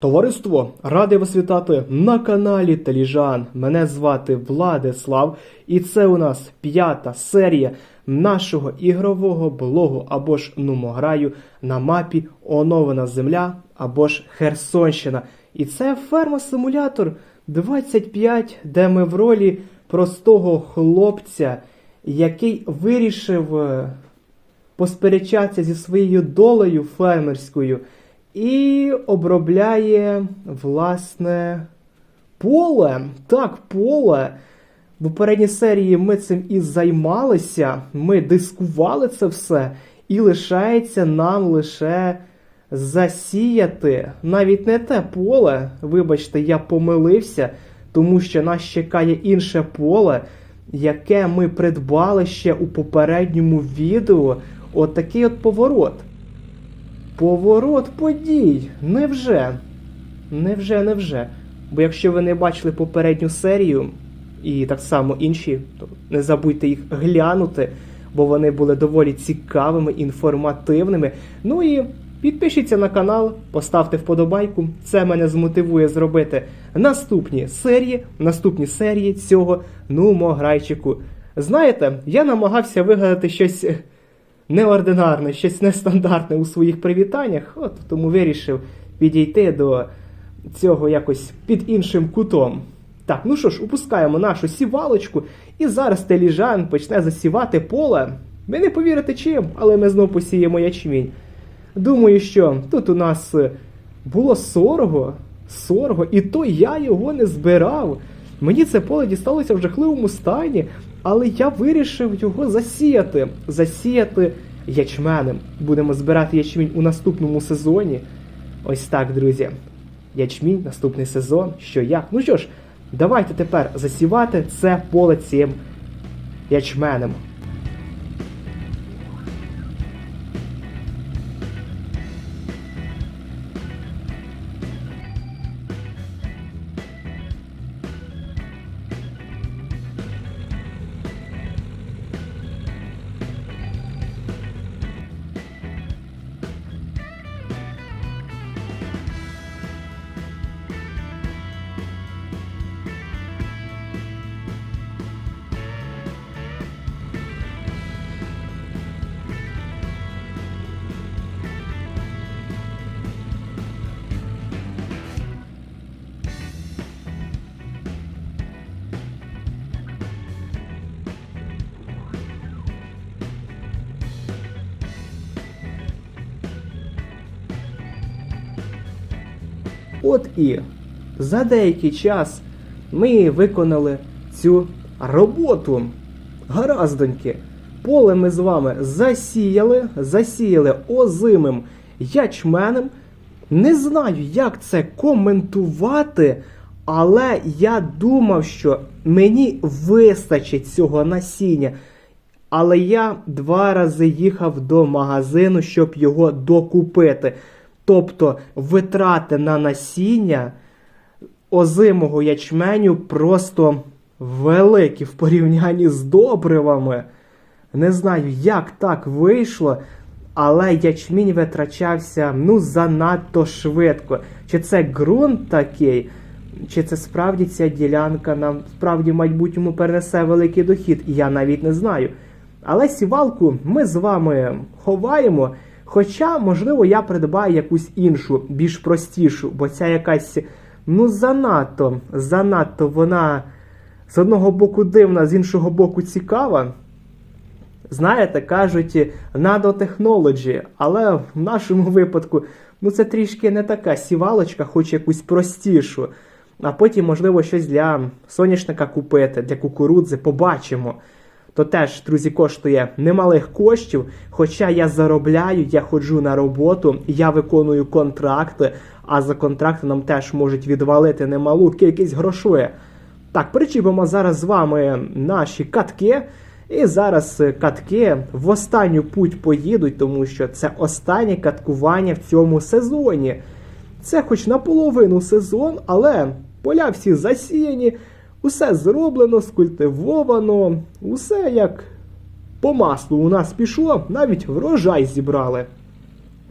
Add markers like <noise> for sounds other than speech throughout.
Товариство, радий вас вітати на каналі Таліжан. Мене звати Владислав, і це у нас п'ята серія нашого ігрового блогу або ж нумограю на мапі Онована Земля або ж Херсонщина. І це ферма-симулятор 25, де ми в ролі простого хлопця, який вирішив е, посперечатися зі своєю долею фермерською і обробляє власне поле. Так, поле. В попередній серії ми цим і займалися, ми дискували це все, і лишається нам лише засіяти навіть не те поле. Вибачте, я помилився, тому що нас чекає інше поле, яке ми придбали ще у попередньому відео. Отакий от поворот. Поворот подій. Невже? Невже, невже? Бо якщо ви не бачили попередню серію, і так само інші, то не забудьте їх глянути, бо вони були доволі цікавими, інформативними. Ну і підпишіться на канал, поставте вподобайку. Це мене змотивує зробити наступні серії, наступні серії цього нумограйчику. Знаєте, я намагався вигадати щось неординарне, щось нестандартне у своїх привітаннях, от тому вирішив підійти до цього якось під іншим кутом. Так, ну що ж, упускаємо нашу сівалочку, і зараз теліжан почне засівати поле. Ви не повірите чим, але ми знов посіємо ячмінь. Думаю, що тут у нас е, було сорго, сорго, і то я його не збирав. Мені це поле дісталося в жахливому стані, але я вирішив його засіяти. Засіяти ячменем. Будемо збирати ячмінь у наступному сезоні. Ось так, друзі. Ячмінь, наступний сезон. Що як? Ну що ж, давайте тепер засівати це поле цим ячменем. От і за деякий час ми виконали цю роботу. Гараздоньки. Поле ми з вами засіяли, засіяли озимим ячменем. Не знаю, як це коментувати, але я думав, що мені вистачить цього насіння. Але я два рази їхав до магазину, щоб його докупити. Тобто витрати на насіння озимого ячменю просто великі в порівнянні з добривами. Не знаю, як так вийшло, але ячмінь витрачався ну занадто швидко. Чи це ґрунт такий, чи це справді ця ділянка нам справді майбутньому перенесе великий дохід, я навіть не знаю. Але сівалку ми з вами ховаємо. Хоча, можливо, я придбаю якусь іншу, більш простішу, бо ця якась, ну, занадто, занадто вона з одного боку дивна, з іншого боку цікава. Знаєте, кажуть, нанотехнологі, але в нашому випадку, ну, це трішки не така сівалочка, хоч якусь простішу. А потім, можливо, щось для соняшника купити, для кукурудзи, побачимо то теж, друзі, коштує немалих коштів. Хоча я заробляю, я ходжу на роботу, я виконую контракти, а за контракти нам теж можуть відвалити немалу кількість грошей. Так, причіпимо зараз з вами наші катки. І зараз катки в останню путь поїдуть, тому що це останнє каткування в цьому сезоні. Це хоч наполовину сезон, але поля всі засіяні. Усе зроблено, скультивовано, усе як по маслу у нас пішло, навіть врожай зібрали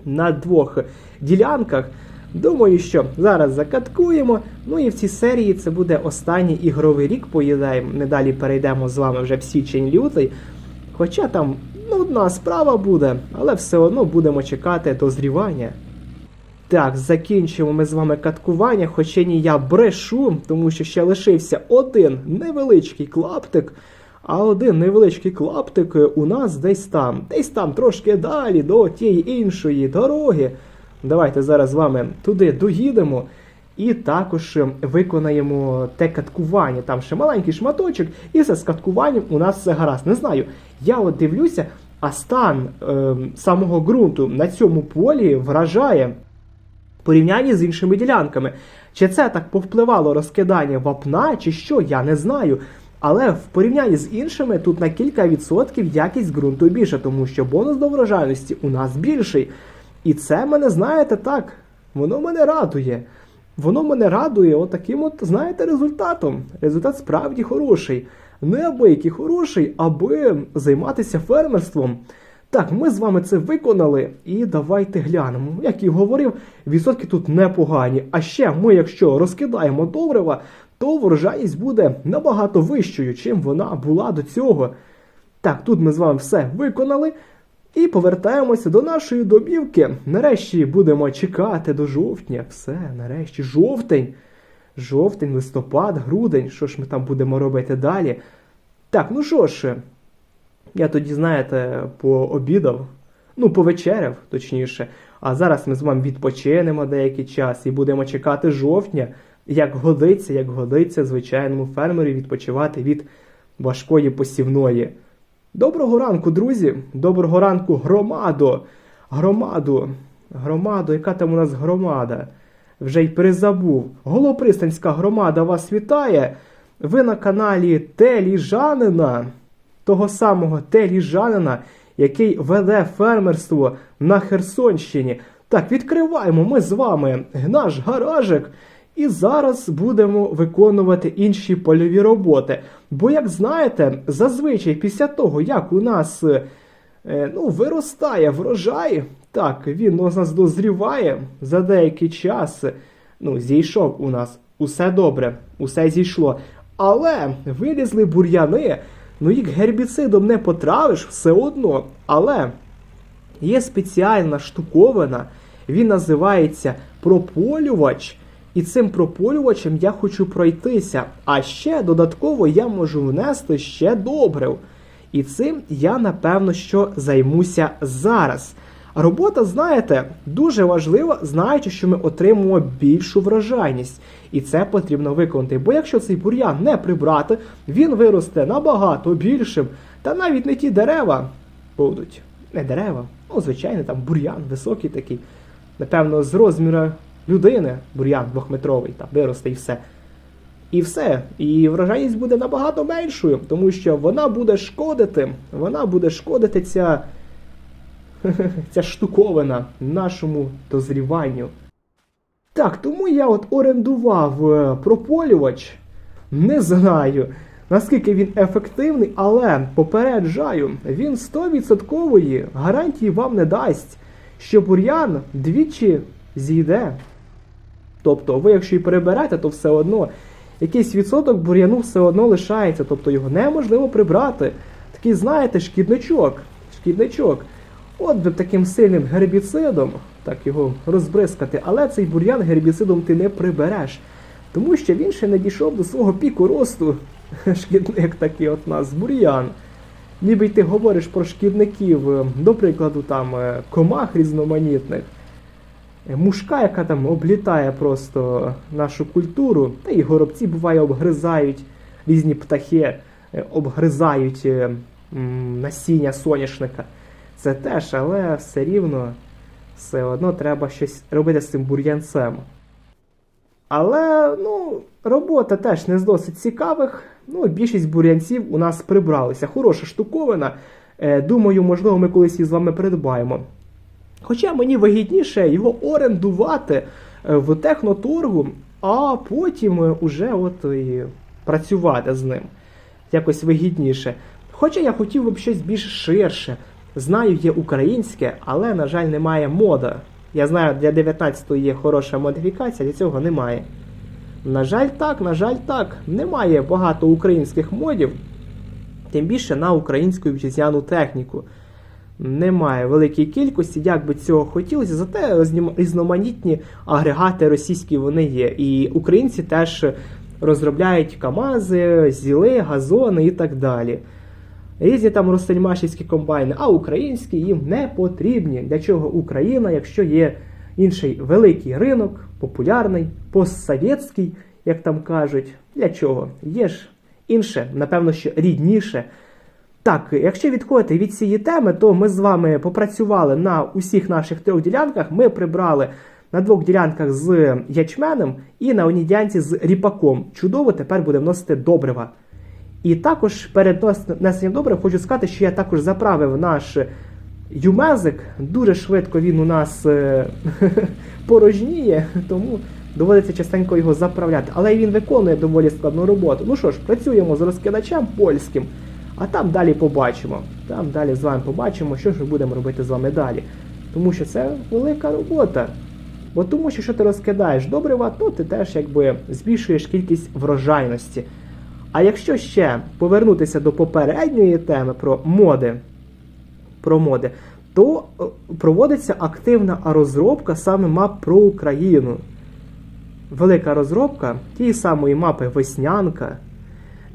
на двох ділянках. Думаю, що зараз закаткуємо. Ну і в цій серії це буде останній ігровий рік, поїдаємо. Не далі перейдемо з вами вже в січень-лютий. Хоча там ну, одна справа буде, але все одно будемо чекати дозрівання. Так, закінчимо ми з вами каткування, хоча ні я брешу, тому що ще лишився один невеличкий клаптик, а один невеличкий клаптик у нас десь там, десь там трошки далі до тієї іншої дороги. Давайте зараз з вами туди доїдемо і також виконаємо те каткування. Там ще маленький шматочок, і все з каткуванням у нас все гаразд. Не знаю. Я от дивлюся, а стан е, самого ґрунту на цьому полі вражає порівнянні з іншими ділянками. Чи це так повпливало розкидання вапна, чи що, я не знаю. Але в порівнянні з іншими тут на кілька відсотків якість ґрунту більша, тому що бонус до врожайності у нас більший. І це мене, знаєте, так, воно мене радує. Воно мене радує отаким от, знаєте, результатом. Результат справді хороший. Не абиякий хороший, аби займатися фермерством. Так, ми з вами це виконали, і давайте глянемо. Як і говорив, відсотки тут непогані. А ще ми, якщо розкидаємо добрива, то врожайність буде набагато вищою, чим вона була до цього. Так, тут ми з вами все виконали. І повертаємося до нашої домівки. Нарешті будемо чекати до жовтня. Все, нарешті, жовтень. Жовтень, листопад, грудень. Що ж ми там будемо робити далі? Так, ну що ж, я тоді, знаєте, пообідав, ну, повечеряв, точніше. А зараз ми з вами відпочинемо деякий час і будемо чекати жовтня, як годиться, як годиться звичайному фермері відпочивати від важкої посівної. Доброго ранку, друзі! Доброго ранку, громадо! Громаду! Громаду, яка там у нас громада? Вже й перезабув. Голопристанська громада вас вітає. Ви на каналі Теліжанина, того самого Теліжанина, який веде фермерство на Херсонщині. Так, відкриваємо ми з вами наш гаражик. І зараз будемо виконувати інші польові роботи. Бо, як знаєте, зазвичай після того, як у нас е, ну, виростає врожай, так, він у нас дозріває за деякий час. Ну, зійшов у нас усе добре, усе зійшло. Але вилізли бур'яни, ну їх гербіцидом не потравиш все одно. Але є спеціальна штуковина, він називається прополювач. І цим прополювачем я хочу пройтися. А ще додатково я можу внести ще добрив. І цим я напевно що займуся зараз. Робота, знаєте, дуже важлива, знаючи, що ми отримуємо більшу врожайність. І це потрібно виконати. Бо якщо цей бур'ян не прибрати, він виросте набагато більшим. Та навіть не ті дерева будуть. Не дерева, ну, звичайно, там бур'ян високий такий. Напевно, з розміру людини, бур'ян двохметровий, там виросте і все. І все. І врожайність буде набагато меншою, тому що вона буде шкодити, вона буде шкодити ця, <laughs> ця штуковина нашому дозріванню. Так, тому я от орендував е, прополювач. Не знаю, наскільки він ефективний, але попереджаю, він 100% гарантії вам не дасть, що бур'ян двічі зійде. Тобто, ви, якщо і переберете, то все одно якийсь відсоток бур'яну все одно лишається, тобто його неможливо прибрати. Такий, знаєте, шкідничок. Шкідничок. От таким сильним гербіцидом, так його розбризкати, але цей бур'ян гербіцидом ти не прибереш. Тому що він ще не дійшов до свого піку росту. <laughs> Шкідник такий от нас, бур'ян. Ніби й ти говориш про шкідників, е, до прикладу, там е, комах різноманітних. Е, Мушка, яка там облітає просто нашу культуру, та і горобці буває обгризають різні птахи, обгризають насіння соняшника. Це теж, але все рівно, все одно треба щось робити з цим бур'янцем. Але ну, робота теж не з досить цікавих. Ну, більшість бур'янців у нас прибралися. Хороша штуковина. Е, Думаю, можливо, ми колись її з вами придбаємо. Хоча мені вигідніше його орендувати е, в техноторгу, а потім е, уже от і працювати з ним. Якось вигідніше. Хоча я хотів би щось більш ширше. Знаю, є українське, але, на жаль, немає мода Я знаю, для 19 є хороша модифікація, для цього немає. На жаль, так, на жаль, так. Немає багато українських модів, тим більше на українську вітчизняну техніку. Немає великої кількості, як би цього хотілося, зате різноманітні агрегати російські вони є. І українці теж розробляють КАМАЗи, ЗІЛи, газони і так далі. Різні там ростельмашівські комбайни, а українські їм не потрібні. Для чого Україна, якщо є інший великий ринок, популярний, постсовєтський, як там кажуть. Для чого? Є ж інше, напевно, що рідніше. Так, якщо відходити від цієї теми, то ми з вами попрацювали на усіх наших трьох ділянках. Ми прибрали на двох ділянках з ячменем і на одній ділянці з ріпаком. Чудово, тепер будемо вносити добрива. І також перед внесенням добрив хочу сказати, що я також заправив наш юмезик. Дуже швидко він у нас е, <laughs> порожніє, тому доводиться частенько його заправляти. Але він виконує доволі складну роботу. Ну що ж, працюємо з розкидачем польським, а там далі побачимо. Там далі з вами побачимо, що ж ми будемо робити з вами далі. Тому що це велика робота. Бо тому, що якщо ти розкидаєш добрива, то ти теж якби збільшуєш кількість врожайності. А якщо ще повернутися до попередньої теми про моди, про моди, то е, проводиться активна розробка саме мап про Україну. Велика розробка тієї самої мапи Веснянка,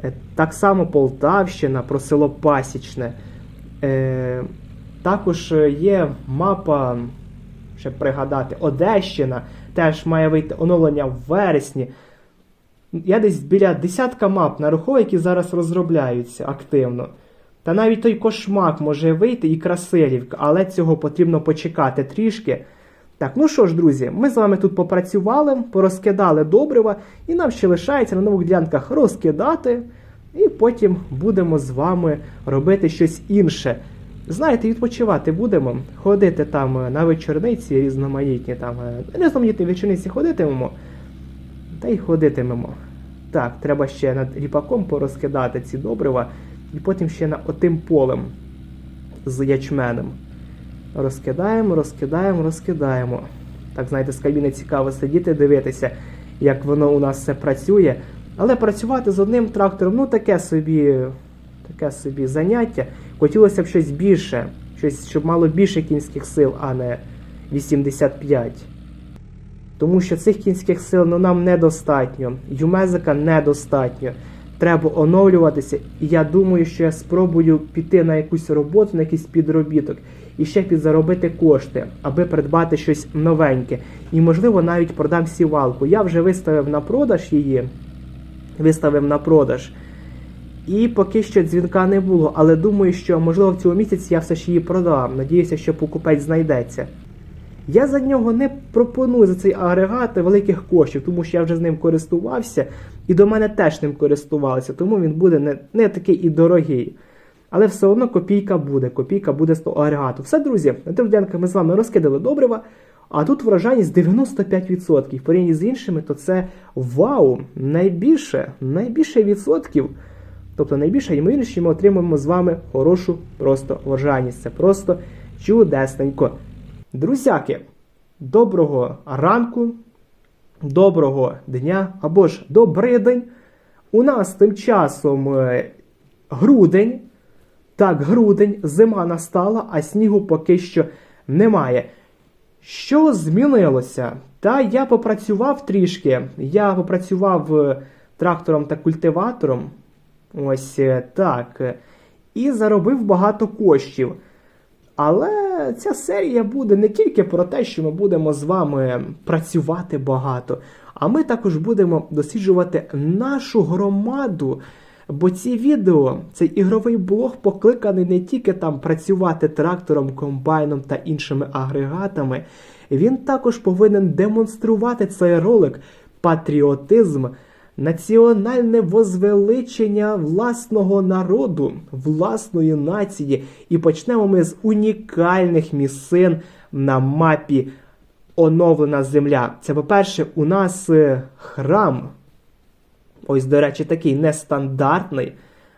е, так само Полтавщина про село Пасічне. Е, Також є мапа, ще пригадати, Одещина, теж має вийти оновлення в вересні. Я десь біля десятка мап нараховую, які зараз розробляються активно. Та навіть той кошмак може вийти і Красилівка, але цього потрібно почекати трішки. Так, ну що ж, друзі, ми з вами тут попрацювали, порозкидали добрива, і нам ще лишається на нових ділянках розкидати, і потім будемо з вами робити щось інше. Знаєте, відпочивати будемо, ходити там е, на вечорниці різноманітні, там е, різноманітні вечорниці ходитимемо, та й ходитимемо. Так, треба ще над ріпаком порозкидати ці добрива, і потім ще на отим полем з ячменем. Розкидаємо, розкидаємо, розкидаємо. Так, знаєте, з кабіни цікаво сидіти, дивитися, як воно у нас все працює. Але працювати з одним трактором, ну таке собі, таке собі заняття. Хотілося б щось більше, щось, щоб мало більше кінських сил, а не 85. Тому що цих кінських сил ну, нам недостатньо, юмезика недостатньо. Треба оновлюватися, і я думаю, що я спробую піти на якусь роботу, на якийсь підробіток і ще підзаробити кошти, аби придбати щось новеньке. І, можливо, навіть продам сівалку. Я вже виставив на продаж її, виставив на продаж. І поки що дзвінка не було, але думаю, що можливо в цьому місяці я все ж її продам. Надіюся, що покупець знайдеться. Я за нього не пропоную за цей агрегат великих коштів, тому що я вже з ним користувався, і до мене теж ним користувалися, тому він буде не, не такий і дорогий. Але все одно копійка буде, копійка буде з того агрегату. Все, друзі, на тих ділянках ми з вами розкидали добрива, а тут врожайність 95%. В порівнянні з іншими, то це вау! Найбільше, найбільше відсотків. Тобто найбільше ймовірність, що ми отримаємо з вами хорошу просто врожайність. Це просто чудесненько. Друзяки, доброго ранку, доброго дня або ж добрий день. У нас тим часом е, грудень. Так, грудень, зима настала, а снігу поки що немає. Що змінилося? Та я попрацював трішки. Я попрацював е, трактором та культиватором. Ось е, так. І заробив багато коштів. Але ця серія буде не тільки про те, що ми будемо з вами працювати багато, а ми також будемо досліджувати нашу громаду. Бо ці відео, цей ігровий блог покликаний не тільки там працювати трактором, комбайном та іншими агрегатами, він також повинен демонструвати цей ролик патріотизм, національне возвеличення власного народу, власної нації. І почнемо ми з унікальних місцин на мапі Оновлена Земля. Це, по-перше, у нас е, храм. Ось, до речі, такий нестандартний,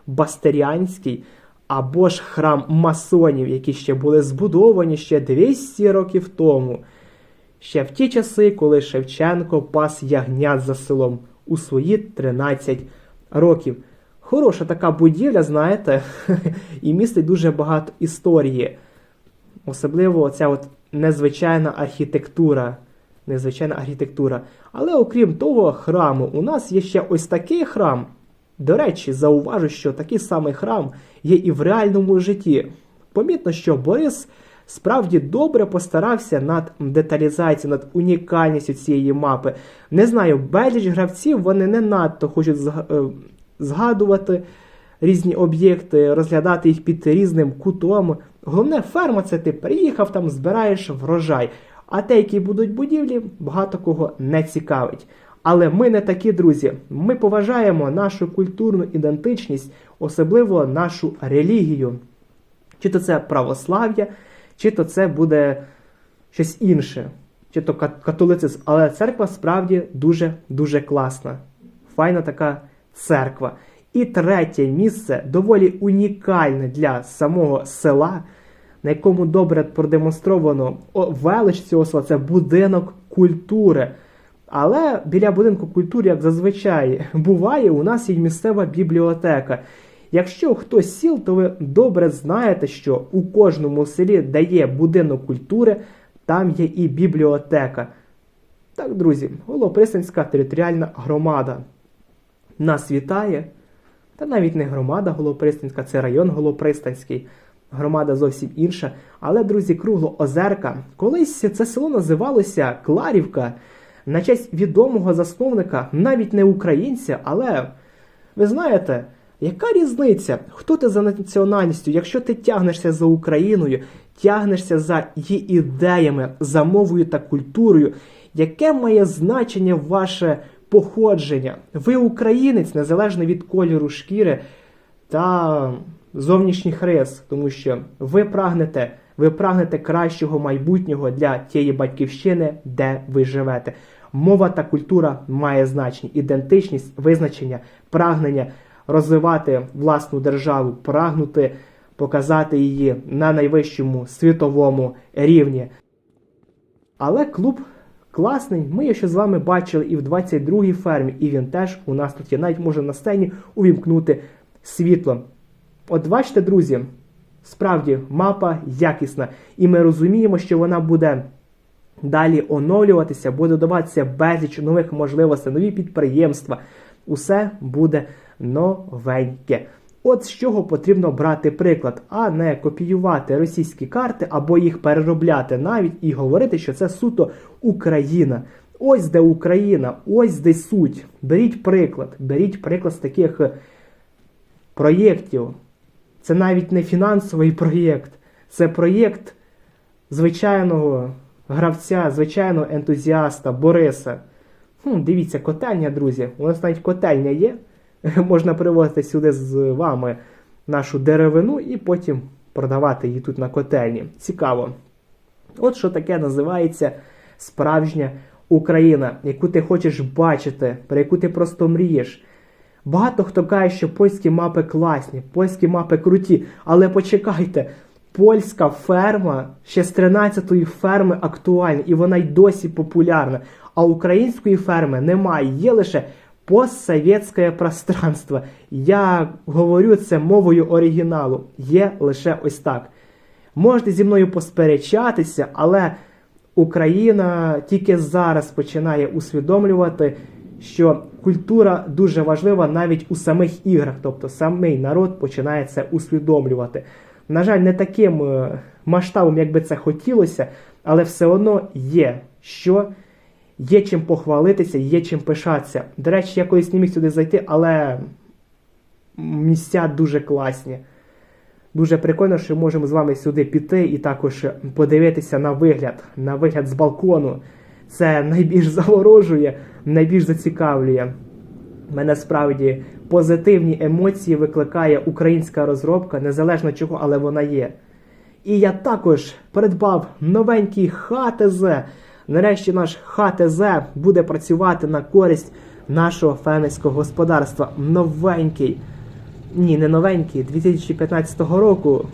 бастеріанський, або ж храм масонів, які ще були збудовані ще 200 років тому. ще в ті часи, коли Шевченко пас ягнят за селом у свої 13 років. Хороша така будівля, знаєте, <laughs> і містить дуже багато історії. Особливо ця от незвичайна архітектура. Незвичайна архітектура. Але окрім того храму, у нас є ще ось такий храм. До речі, зауважу, що такий самий храм є і в реальному житті. Помітно, що Борис справді добре постарався над деталізацією, над унікальністю цієї мапи. Не знаю, безліч гравців вони не надто хочуть е, згадувати різні об'єкти, розглядати їх під різним кутом. Головне, ферма це ти приїхав там, збираєш врожай. А те, які будуть будівлі, багато кого не цікавить. Але ми не такі друзі. Ми поважаємо нашу культурну ідентичність, особливо нашу релігію. Чи то це православ'я, чи то це буде щось інше, чи то кат- католицизм. Але церква справді дуже-дуже класна. Файна така церква. І третє місце доволі унікальне для самого села, на якому добре продемонстровано велич цього села. Це будинок культури. Але біля будинку культури, як зазвичай буває, у нас є місцева бібліотека. Якщо хтось сіл, то ви добре знаєте, що у кожному селі, де є будинок культури, там є і бібліотека. Так, друзі, Голопристанська територіальна громада нас вітає. Та навіть не громада Голопристанська, це район Голопристанський. Громада зовсім інша. Але, друзі, Круглоозерка. Колись це село називалося Кларівка на честь відомого засновника, навіть не українця, але ви знаєте, яка різниця? Хто ти за національністю? Якщо ти тягнешся за Україною, тягнешся за її ідеями, за мовою та культурою, яке має значення ваше походження? Ви українець, незалежно від кольору шкіри та зовнішніх рис, тому що ви прагнете, ви прагнете кращого майбутнього для тієї батьківщини, де ви живете. Мова та культура має значення, ідентичність, визначення, прагнення розвивати власну державу, прагнути показати її на найвищому світовому рівні. Але клуб класний. Ми його ще з вами бачили і в 22-й фермі, і він теж у нас тут є. Навіть може на сцені увімкнути світло. От бачите, друзі, справді мапа якісна, і ми розуміємо, що вона буде далі оновлюватися, буде додаватися безліч нових можливостей, нові підприємства. Усе буде новеньке. От з чого потрібно брати приклад, а не копіювати російські карти або їх переробляти навіть і говорити, що це суто Україна. Ось де Україна, ось де суть. Беріть приклад, беріть приклад з таких е, проєктів. Це навіть не фінансовий проєкт, це проєкт звичайного гравця, звичайного ентузіаста Бориса. Хм, дивіться, котельня, друзі. У нас навіть котельня є. <laughs> Можна привозити сюди з вами нашу деревину і потім продавати її тут на котельні. Цікаво. От що таке називається справжня Україна, яку ти хочеш бачити, про яку ти просто мрієш. Багато хто каже, що польські мапи класні, польські мапи круті, але почекайте, польська ферма ще з 13-ї ферми актуальна, і вона й досі популярна. А української ферми немає, є лише постсовєтське пространство. Я говорю це мовою оригіналу. Є лише ось так. Можете зі мною посперечатися, але Україна тільки зараз починає усвідомлювати, що культура дуже важлива навіть у самих іграх, тобто самий народ починає це усвідомлювати. На жаль, не таким е, масштабом, як би це хотілося, але все одно є що. Є чим похвалитися, є чим пишатися. До речі, я колись не міг сюди зайти, але місця дуже класні. Дуже прикольно, що можемо з вами сюди піти і також подивитися на вигляд, на вигляд з балкону. Це найбільш заворожує, найбільш зацікавлює. Мене справді позитивні емоції викликає українська розробка, незалежно чого, але вона є. І я також придбав новенький ХТЗ. Нарешті наш ХТЗ буде працювати на користь нашого фермерського господарства. Новенький. Ні, не новенький, 2015 року.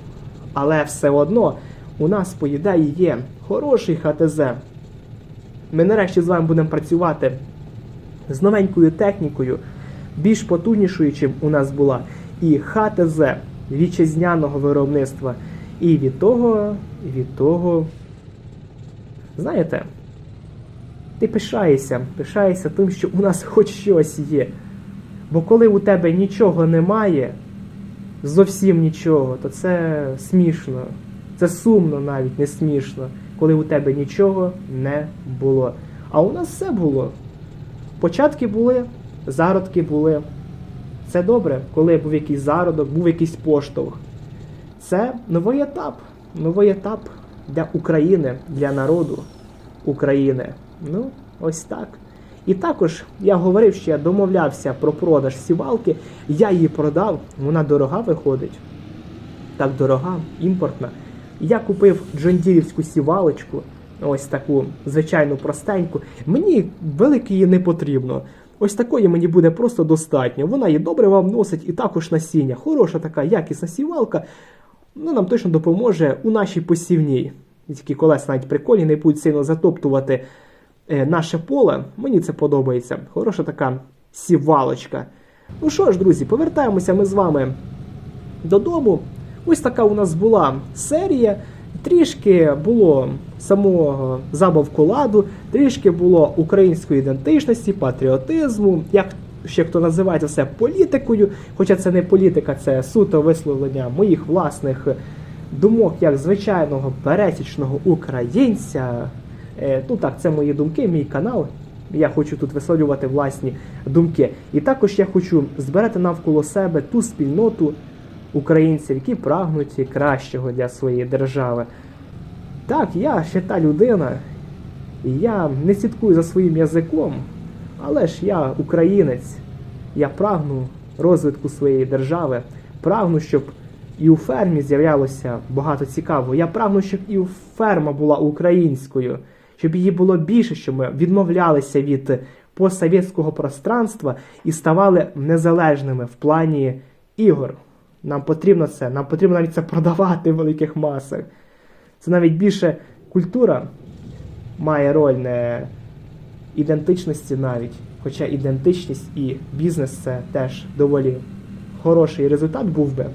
Але все одно у нас по ідеї є хороший ХТЗ. Ми нарешті з вами будемо працювати з новенькою технікою, більш потужнішою, чим у нас була, і ХТЗ вітчизняного виробництва. І від того, від того, знаєте, ти пишаєшся, пишаєшся тим, що у нас хоч щось є. Бо коли у тебе нічого немає, зовсім нічого, то це смішно. Це сумно навіть, не смішно, коли у тебе нічого не було. А у нас все було. Початки були, зародки були. Це добре, коли був якийсь зародок, був якийсь поштовх. Це новий етап. Новий етап для України, для народу України. Ну, ось так. І також я говорив, що я домовлявся про продаж сівалки. Я її продав, вона дорога виходить. Так дорога, імпортна. Я купив джондірівську сівалочку, ось таку звичайну простеньку. Мені велике її не потрібно. Ось такої мені буде просто достатньо. Вона її добре вам носить і також насіння. Хороша така якісна сівалка. Ну, нам точно допоможе у нашій посівній. Такі колеса навіть прикольні, не будуть сильно затоптувати наше поле. Мені це подобається. Хороша така сівалочка. Ну що ж, друзі, повертаємося ми з вами додому. Ось така у нас була серія. Трішки було самого забавку ладу, трішки було української ідентичності, патріотизму, як ще хто називає це політикою. Хоча це не політика, це суто висловлення моїх власних думок як звичайного пересічного українця. Е, Ну так, це мої думки, мій канал. Я хочу тут висловлювати власні думки. І також я хочу збирати навколо себе ту спільноту українців, які прагнуть кращого для своєї держави. Так, я ще та людина, я не слідкую за своїм язиком, але ж я українець. Я прагну розвитку своєї держави, прагну, щоб і у фермі з'являлося багато цікавого. Я прагну, щоб і ферма була українською, щоб її було більше, щоб ми відмовлялися від постсовєтського пространства і ставали незалежними в плані ігор. Нам потрібно це, нам потрібно навіть це продавати в великих масах. Це навіть більше культура має роль не ідентичності навіть. Хоча ідентичність і бізнес це теж доволі хороший результат був би.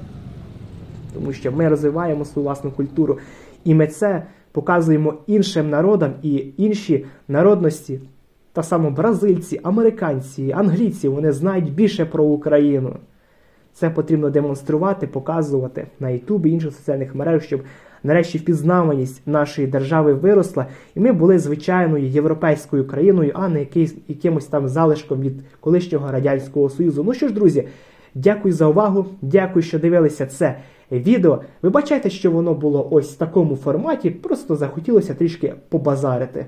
Тому що ми розвиваємо свою власну культуру, і ми це показуємо іншим народам і інші народності, та саме бразильці, американці, англійці, вони знають більше про Україну. Це потрібно демонструвати, показувати на Ютубі інших соціальних мереж, щоб нарешті впізнаваність нашої держави виросла, і ми були звичайною європейською країною, а не якийсь, якимось там залишком від колишнього радянського союзу. Ну що ж, друзі, дякую за увагу. Дякую, що дивилися це відео. Ви бачите, що воно було ось в такому форматі, просто захотілося трішки побазарити.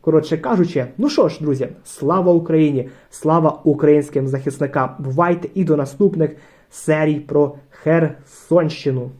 Коротше кажучи, ну що ж, друзі, слава Україні! Слава українським захисникам! Бувайте і до наступних серій про Херсонщину!